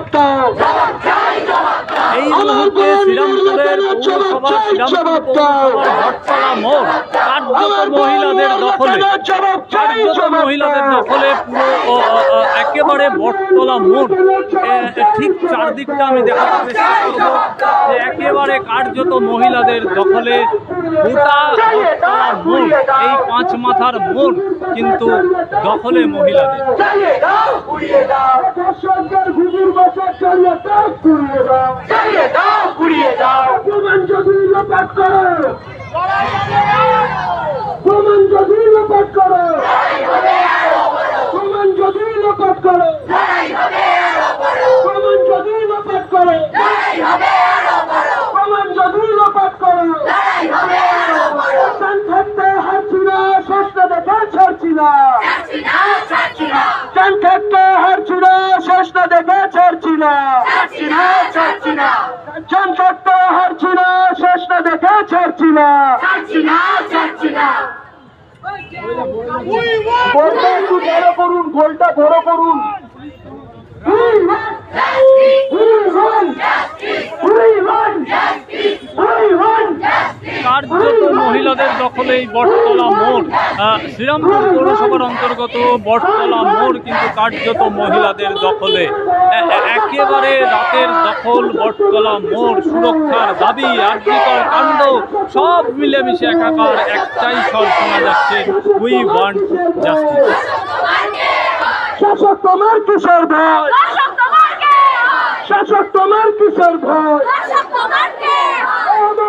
দপ্তর মুহূর্তে বোন শ্রীরামপুরের পৌরসভা শ্রীরামপুর পৌরসভার ভট্টলা মোড় কার্যত মহিলাদের দখলে। কার্যত মহিলাদের দখলে পুরো একেবারে বটতলা মোড়। ঠিক চারদিকটা আমি দেখাতে চেষ্টা করব যে একেবারে কার্যত মহিলাদের দখলে গোটা বটতলা মোড় এই পাঁচ মাথার মোড় কিন্তু দখলে মহিলাদের। চালিয়ে দাও। দাও দাও ঘুরিয়ে দাও। প্রমাণ যদি লোপাট করো। প্রমাণ যদি লোপাট করো। প্রমাণ যদি লোপাট করো। প্রমাণ যদি লোপাট করো। প্রমাণ যদি লোপাট করো। থাকতে হারছি না শেষটা দেখে ছাড়ছি না। অবস্থান থাকতে হারছিল শেষ না দেখে ছাড়ছিল অবস্থান থাকতে হারছিল শেষ না দেখে ছাড়ছিল গোলটা বড় করুন গোলটা বড় করুন। কার্যত মহিলাদের দখলে এই বটতলা মোড়। শ্রীরামপুর পৌরসভার অন্তর্গত বটতলা মোড় কিন্তু কার্যত মহিলাদের দখলে। একেবারে রাতের দখল বটতলা মোড় সুরক্ষার দাবি আর্থিকর কাণ্ড, সব মিলেমিশে একাকার একটাই স্বর শোনা যাচ্ছে উই ওয়ান্ট জাস্টিস তোমার কিশোর ভয় শাসক তোমার কিশোর ভয়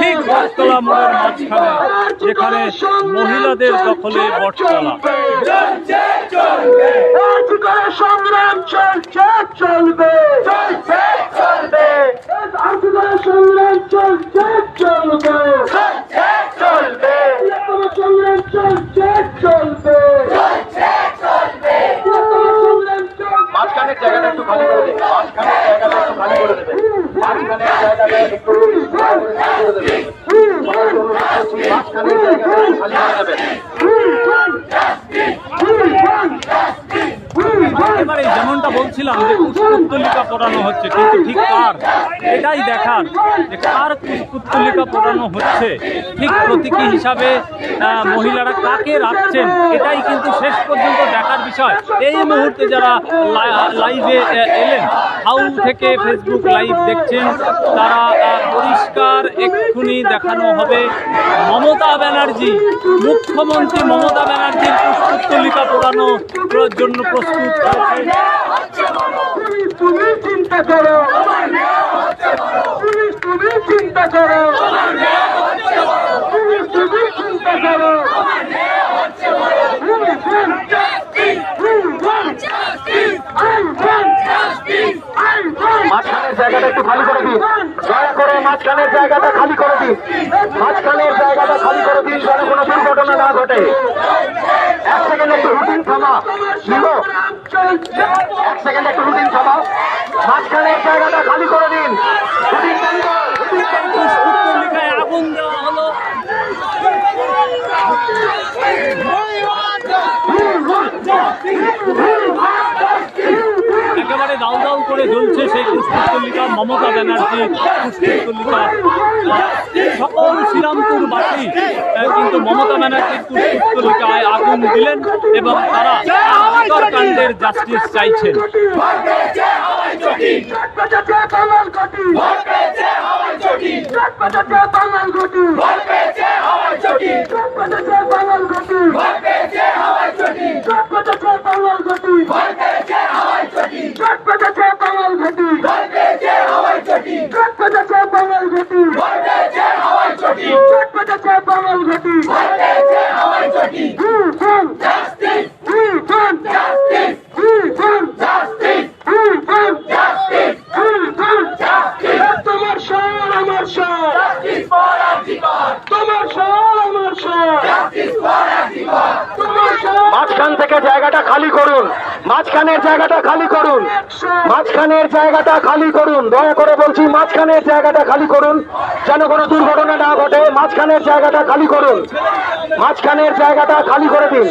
ঠিক গাছতলা মোড়ের মাঝখানে যেখানে মহিলাদের দখলে বটতলা। সংগ্রাম চলছে চলবে। চলবে। সংগ্রাম চলছে চলবে চলছে চলবে তোমার সংগ্রাম চলছে চলবে চলছে চলবে তোমার সংগ্রাম চলছে মাঝখানের জায়গাটা একটু খালি করে দেবে মাঝখানের জায়গাটা একটু খালি করে দেবে মাঝখানের জায়গাটা একটু খালি করে দেবে মাঝখানের জায়গাটা একটু খালি করে দেবে এবারে যেমনটা বলছিলাম যে পুষ্পোত্তলিকা পড়ানো হচ্ছে, কিন্তু ঠিক কার? এটাই দেখার যে কার পুষ্পোত্তলিকা পড়ানো হচ্ছে। ঠিক প্রতীকী হিসাবে মহিলারা কাকে রাখছেন, এটাই কিন্তু শেষ পর্যন্ত দেখার বিষয়। এই মুহূর্তে যারা লাইভে এলেন, হাউল থেকে ফেসবুক লাইভ দেখছেন, তারা পরিষ্কার এক্ষুনি দেখানো হবে মমতা ব্যানার্জি, মুখ্যমন্ত্রী মমতা ব্যানার্জির পুষ্পোত্তলিকা পড়ানোর জন্য প্রস্তুত তুমি চিন্তা করো। পুলিশ তুমি চিন্তা করো। পুলিশ তুমি চিন্তা করো। মাঝখানের জায়গাটা একটু খালি করে দিন। দয়া করে মাঝখানের জায়গাটা খালি করে দিন। মাঝখানের জায়গাটা খালি করে দিন যেন কোনো দুর্ঘটনা না ঘটে। এক সেকেন্ড একটু রুটিন থামা। এক সেকেন্ড একটু রুটিন থামাও মাঝখানের জায়গাটা খালি করে দিন রুটিন। পুষ্পোত্তলিকায় আগুন দেওয়া হলো একেবারে দাউ দাউ করে জ্বলছে সেই পুষ্পোত্তলিকা মমতা ব্যানার্জি পুষ্পোত্তলিকা সকল শ্রীরামপুরবাসী কিন্তু মমতা ব্যানার্জির পুষ্পোত্তলিকায় আগুন দিলেন এবং তারা আর্থিকর কাণ্ডের জাস্টিস চাইছেন হাওয়াই চটি। চোখ পেতেছে বাংলার গতি ভয় পেয়েছে হাওয়াই চটি। চোখ পেতেছে বাংলার গতি ভয় পেয়েছে মাঝখান থেকে জায়গাটা খালি করুন। মাঝখানের জায়গাটা খালি করুন। মাঝখানের জায়গাটা খালি করুন। দয়া করে বলছি, মাঝখানের জায়গাটা খালি করুন। যেন কোনো দুর্ঘটনা না ঘটে, মাঝখানের জায়গাটা খালি করুন। মাঝখানের জায়গাটা খালি করে দিন।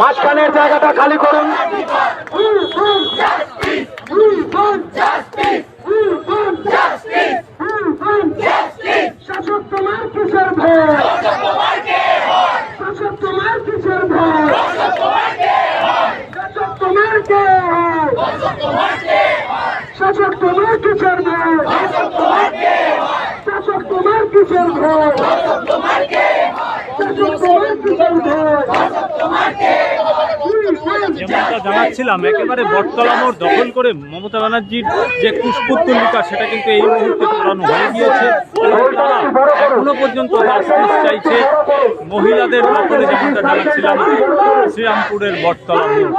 মাঝখানের জায়গাটা খালি করুন। যেমনটা জানাচ্ছিলাম একেবারে বটতলা মোড় দখল করে মমতা ব্যানার্জির যে কুশপুত্তলিকা সেটা কিন্তু এই মুহূর্তে পুরানো হয়ে গিয়েছে এখনও পর্যন্ত জাস্টিস চাইছে মহিলাদের দখলে যেমনটা জানাচ্ছিলাম শ্রীরামপুরের বটতলা মোড়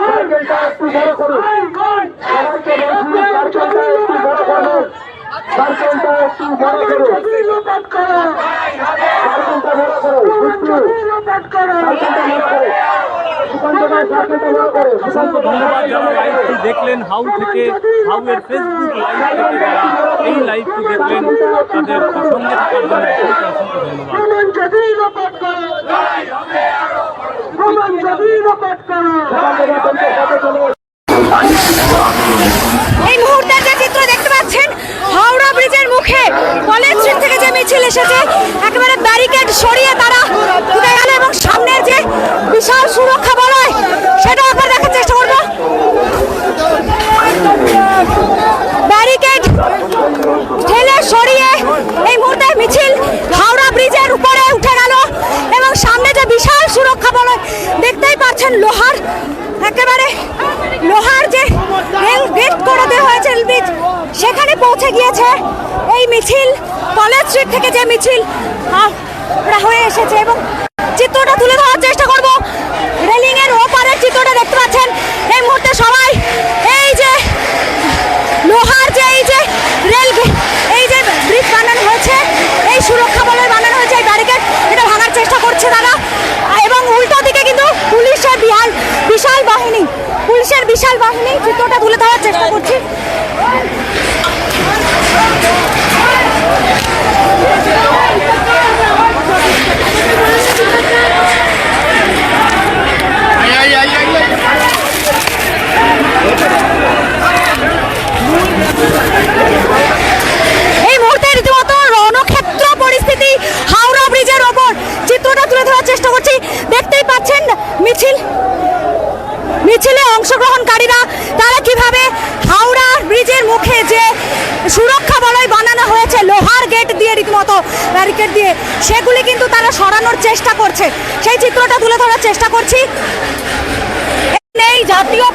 দেখলেন হাউ থেকে হাউ এর ফেসবুক লাইভ থেকে যারা এই লাইভটি দেখলেন, তাদের সঙ্গে ধন্যবাদ প্রমাণ যদি লোপাট করো প্রমাণ যদি লোপাট করো এই মুহূর্তে যে চিত্র দেখতে পাচ্ছেন হাওড়া ব্রিজের মুখে কলেজ স্ট্রিট থেকে যে মিছিল এসেছে একেবারে ব্যারিকেড সরিয়ে তারা উঠে গেল এবং সামনের যে বিশাল সুরক্ষা বলয় সেটা একবার দেখার চেষ্টা করব ব্যারিকেড ঠেলে সরিয়ে এই মুহূর্তে মিছিল হাওড়া ব্রিজের উপরে উঠে গেল এবং সামনে যে বিশাল সুরক্ষা বলয় দেখতেই পাচ্ছেন লোহার একেবারে লোহার যে রেল গেট করে দেওয়া হয়েছে রেল ব্রিজ সেখানে পৌঁছে গিয়েছে এই মিছিল কলেজ স্ট্রিট থেকে যে মিছিল হয়ে এসেছে এবং চিত্রটা তুলে ধরার চেষ্টা করব। রেলিং এর ওপারের চিত্রটা দেখতে পাচ্ছেন। এই মুহূর্তে সবাই, এই যে লোহার যে এই যে রেল এই যে ব্রিজ বানানো হয়েছে, এই সুরক্ষা বলয় বানানো হয়েছে, এই ব্যারিকেড এটা ভাঙার চেষ্টা করছে তারা। এবং উল্টো দিকে কিন্তু পুলিশের বিহাল, বিশাল বাহিনী, পুলিশের বিশাল বাহিনী চিত্রটা তুলে ধরার চেষ্টা করছি এই মুহূর্তে রীতিমতো রণক্ষেত্র পরিস্থিতি হাওড়া ব্রিজের ওপর চিত্রটা তুলে ধরার চেষ্টা করছি দেখতেই পাচ্ছেন মিছিল মিছিলে অংশগ্রহণকারীরা, তারা কীভাবে হাওড়া ব্রিজের মুখে যে সুরক্ষা বলয় বানানো হয়েছে, লোহার গেট দিয়ে রীতিমতো ব্যারিকেড দিয়ে, সেগুলি কিন্তু তারা সরানোর চেষ্টা করছে। সেই চিত্রটা তুলে ধরার চেষ্টা করছি। এই জাতীয়